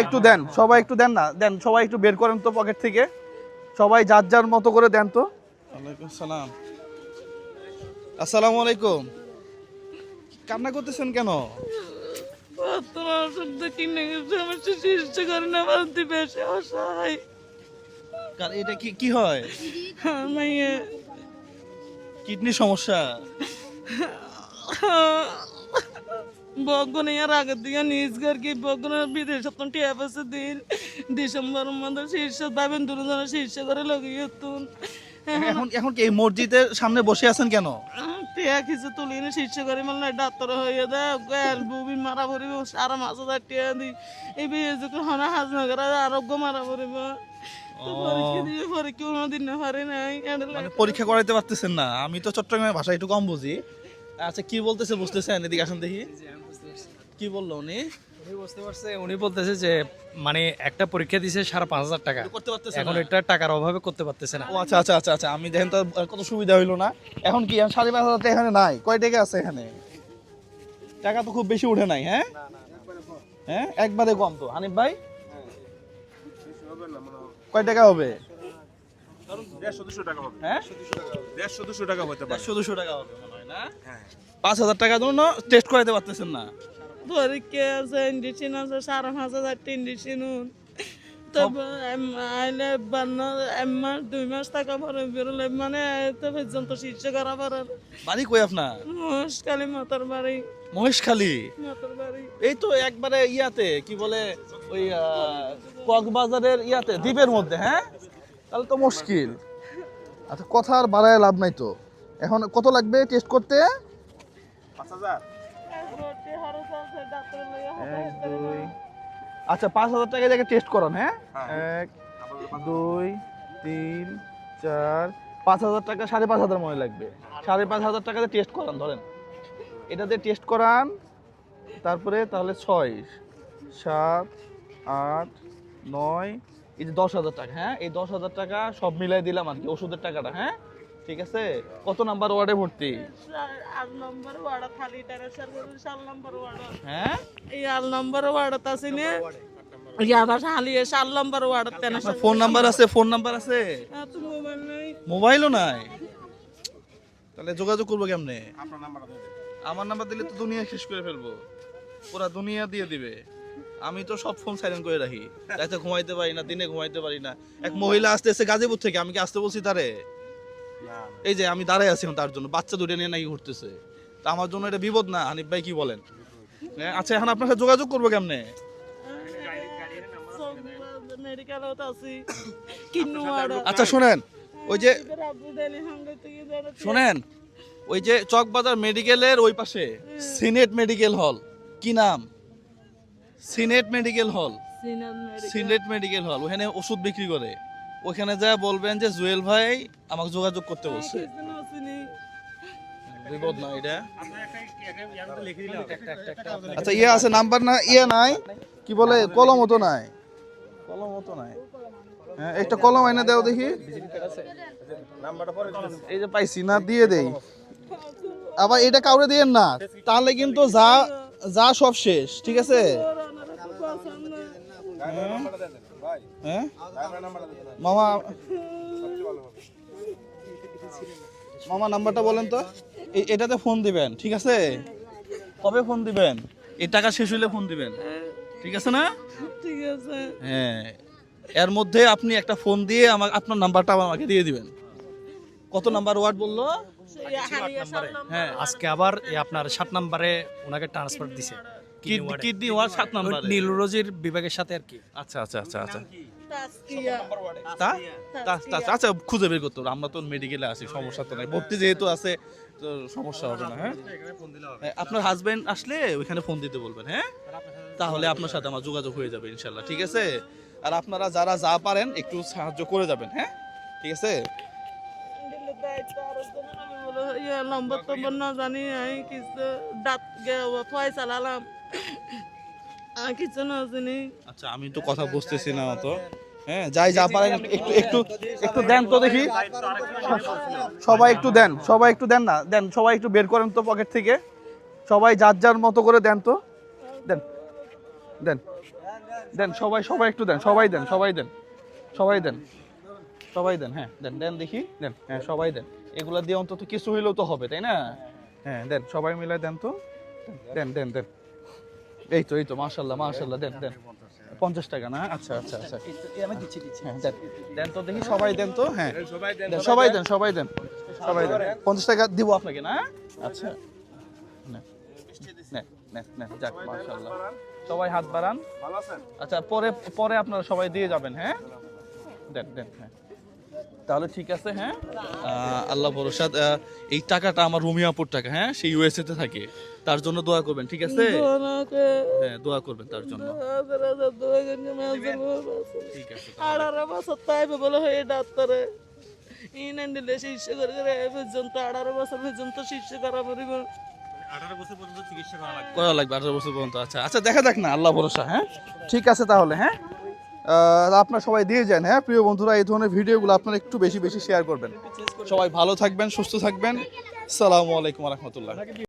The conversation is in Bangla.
একটু দেন সবাই একটু দেন না দেন সবাই একটু বের করেন তো পকেট থেকে। সবাই যার যার মতো করে দেন তো। সালাম আসসালামু। আলাইকুম। কান্না করতেছেন কেন? তোমার ওষুধ কিনে গেছে আমার শীর্ষ করে না বাড়তে বেশি অসহায় কার- এটা কি কি হয়? মাইয়ে। কিডনি সমস্যা? বগনে আর আগের দিকে নিজ কি বগনের বিদেশ টিয়া পেছে দিন। ডিসেম্বর মধ্যে শীর্ষ ভাবেন দুজন শীর্ষ করে লগিয়ে তুন এখন এখন কি মসজিদের সামনে বসে আছেন কেন? টিয়া কিছু তুলি না শীর্ষ করে মানে ডাক্তার হয়ে দেয়। বুবি মারা পড়িব সারা মাছ হাজার টিয়া দি। এই বিয়ে যখন হনা হাজমা করে আরোগ্য মারা পড়িব। মানে পরীক্ষা করাইতে পারতেছেন না। আমি তো চট্টগ্রামের ভাষা একটু কম বুঝি। আচ্ছা কি বলতেছে বুঝতেছেন? এদিকে আসেন দেখি। কি বলল উনি? উনি বুঝতে পারছে উনি বলতেছে যে মানে একটা পরীক্ষা দিছে সাড়ে পাঁচ হাজার টাকা। করতে পারতেছে এখন এটা টাকার অভাবে করতে পারতেছে না। ও আচ্ছা আচ্ছা আচ্ছা আচ্ছা আমি দেখেন তো কত সুবিধা হইল না। এখন কি সাড়ে পাঁচ হাজার এখানে নাই। কয় টাকা আছে এখানে? টাকা তো খুব বেশি উঠে নাই হ্যাঁ? হ্যাঁ একবারে কম তো। হানিফ ভাই? কয় টাকা হবে? দেড়শো টাকা হ্যাঁ? দেড়শো টাকা টাকা হবে মনে হয় না? পাঁচ হাজার টাকার জন্য টেস্ট করাতে পারতেছেন না? পরীক্ষা আছে ইঞ্জেকশন আছে সাড়ে পাঁচ হাজার ইঞ্জেকশন তারপর এম- আইলে বান্ন এক মাস দুই মাস পরে বেরোলে মানে তো পর্যন্ত শীর্ষ করা পারার বাড়ি কই আপনার? মুশকালি মাতার বাড়ি। মহেশখালী? মাতার বাড়ি। এই তো একবারে ইয়াতে কি বলে ওই কক্সবাজারের ইয়াতে দ্বীপের মধ্যে হ্যাঁ? তাহলে তো মুশকিল। আচ্ছা কথা আর বাড়ায় লাভ নাই তো। এখন কত লাগবে টেস্ট করতে? পাঁচ হাজার। আচ্ছা পাঁচ হাজার টাকা দেখে টেস্ট করান হ্যাঁ? এক দুই তিন চার পাঁচ হাজার টাকা সাড়ে পাঁচ হাজার মনে লাগবে। সাড়ে পাঁচ হাজার টাকাতে টেস্ট করান ধরেন। এটাতে টেস্ট করান তারপরে তাহলে ছয় সাত আট নয় এই যে দশ হাজার টাকা হ্যাঁ? এই দশ হাজার টাকা সব মিলাই দিলাম আর কি ওষুধের টাকাটা হ্যাঁ? ঠিক আছে? কত নাম্বার ওয়ার্ডে ভর্তি? নম্বর ওয়ার্ড খালি টেরেসার সাত নম্বর ওয়ার্ড। হ্যাঁ? এই আট নম্বর ওয়ার্ডত আছে নে ইয়া ফোন নাম্বার আছে ফোন নাম্বার আছে? নাই। মোবাইলও নাই? তাহলে যোগাযোগ করব কেমনে। আমার নাম্বার দিলে তো দুনিয়া শেষ করে ফেলব। পুরা দুনিয়া দিয়ে দিবে। আমি তো সব ফোন সাইলেন্ট করে রাখি। রাতে ঘুমাইতে পারি না দিনে ঘুমাইতে পারি না। এক মহিলা আসতেছে গাজীপুর থেকে আমি কি আসতে বলছি তারে? এই যে আমি দাঁড়াই আছি তার জন্য বাচ্চা দুটো নিয়ে নাকি ঘুরতেছে। তা আমার জন্য এটা বিপদ না হানিফ ভাই কি বলেন? হ্যাঁ, আচ্ছা এখন আপনার সাথে যোগাযোগ করব কেমনে? আচ্ছা শোনেন ওই যে শোনেন ওই যে চকবাজার মেডিকেলের ওই পাশে সিনেট মেডিকেল হল। কি নাম? Senate medical hall. Senate medical hall ওখানে ওষুধ বিক্রি করে। ওখানে যা বলবেন যে জুয়েল ভাই আমাকে যোগাযোগ করতে বলছে। এটা। আচ্ছা ইয়ে আছে নাম্বার না ইয়ে নাই? কি বলে কলম তো নাই? কলম তো নাই। হ্যাঁ একটা কলম এনে দাও দেখি। নাম্বারটা পরে দিন। এই যে পাইছি না দিয়ে দেই। আবার এটা কাউরে দিয়েন না। তাহলে কিন্তু যা যা সব শেষ ঠিক আছে? হ্যাঁ? মামা নাম্বারটা বলেন তো। এটাতে ফোন দিবেন ঠিক আছে? কবে ফোন দিবেন? এই টাকা শেষ হইলে ফোন দিবেন। ঠিক আছে না? ঠিক আছে। হ্যাঁ এর মধ্যে আপনি একটা ফোন দিয়ে আমাকে আপনার নাম্বারটা আমাকে দিয়ে দিবেন। কত নাম্বার ওয়ার্ড বলল? হ্যাঁ। আজকে আবার আপনার সাত নাম্বারে ওনাকে ট্রান্সফার দিছে। কিডনি ওয়ার্ড সাত নাম্বার নীলরোজির বিভাগের সাথে আর কি। আচ্ছা আচ্ছা আচ্ছা আচ্ছা। তা- আচ্ছা খুঁজে বের করতে হবে। আমরা তো মেডিকেলে আছি সমস্যা তো নাই। ভর্তি যেহেতু আছে তো সমস্যা হবে না হ্যাঁ? আপনার হাজবেন্ড আসলে ওইখানে ফোন দিতে বলবেন হ্যাঁ? তাহলে আপনার সাথে আমার যোগাযোগ হয়ে যাবে ইনশাল্লাহ ঠিক আছে? আর আপনারা যারা যা পারেন একটু সাহায্য করে যাবেন হ্যাঁ? ঠিক আছে? ইয়া নম্বর টম্বর না জানি আমি কিছু দাঁত গে ফয় চালালাম। আর কিছু না জানি আচ্ছা আমি তো কথা বুঝতেছি না তো হ্যাঁ যাই যা পারেন একটু একটু একটু দেন তো দেখি। সবাই একটু দেন সবাই একটু দেন না দেন সবাই একটু বের করেন তো পকেট থেকে। সবাই যার যার মতো করে দেন তো। দেন দেন দেন সবাই সবাই একটু দেন সবাই দেন সবাই দেন সবাই দেন সবাই দেন হ্যাঁ দেন দেন দেখি দেন হ্যাঁ সবাই দেন। এগুলা দিয়ে অন্তত কিছু হইলেও তো হবে তাই না? হ্যাঁ দেন সবাই মিলে দেন তো। দেন দেন দেন। এই তো এই তো মাশাল্লাহ মাশাল্লাহ দেন দেন। পঞ্চাশ টাকা না? আচ্ছা আচ্ছা আচ্ছা। হ্যাঁ দেন। দেন তো দেখি সবাই দেন তো? হ্যাঁ। সবাই দেন সবাই দেন। সবাই দেন। সবাই দেন। পঞ্চাশ টাকা দিব আপনাকে না? আচ্ছা। যাক মাশাল্লাহ সবাই হাত বাড়ান। ভালো আছেন? আচ্ছা পরে পরে আপনারা সবাই দিয়ে যাবেন হ্যাঁ? দেন দেন হ্যাঁ। তাহলে ঠিক আছে হ্যাঁ? আল্লাহ ভরসা এই টাকাটা আমার রুমিয়াপুর টাকা হ্যাঁ? সেই ইউএসএ তে থাকে। তার জন্য দোয়া করবেন ঠিক আছে? হ্যাঁ দোয়া করবেন তার জন্য। ঠিক আছে বছর বলে হয়ে ডাক্তারে। ইনান দিলে শীর্ষ করে করে এ পর্যন্ত আঠারো বছর পর্যন্ত শীর্ষ করা পড়িব করা লাগবে আঠারো বছর পর্যন্ত আচ্ছা। আচ্ছা দেখা যাক না আল্লাহ ভরসা হ্যাঁ? ঠিক আছে তাহলে হ্যাঁ? আপনারা সবাই দিয়ে যান হ্যাঁ? প্রিয় বন্ধুরা, এই ধরনের ভিডিওগুলো আপনারা একটু বেশি বেশি শেয়ার করবেন। সবাই ভালো থাকবেন, সুস্থ থাকবেন। সালামু আলাইকুম রহমতুল্লাহ।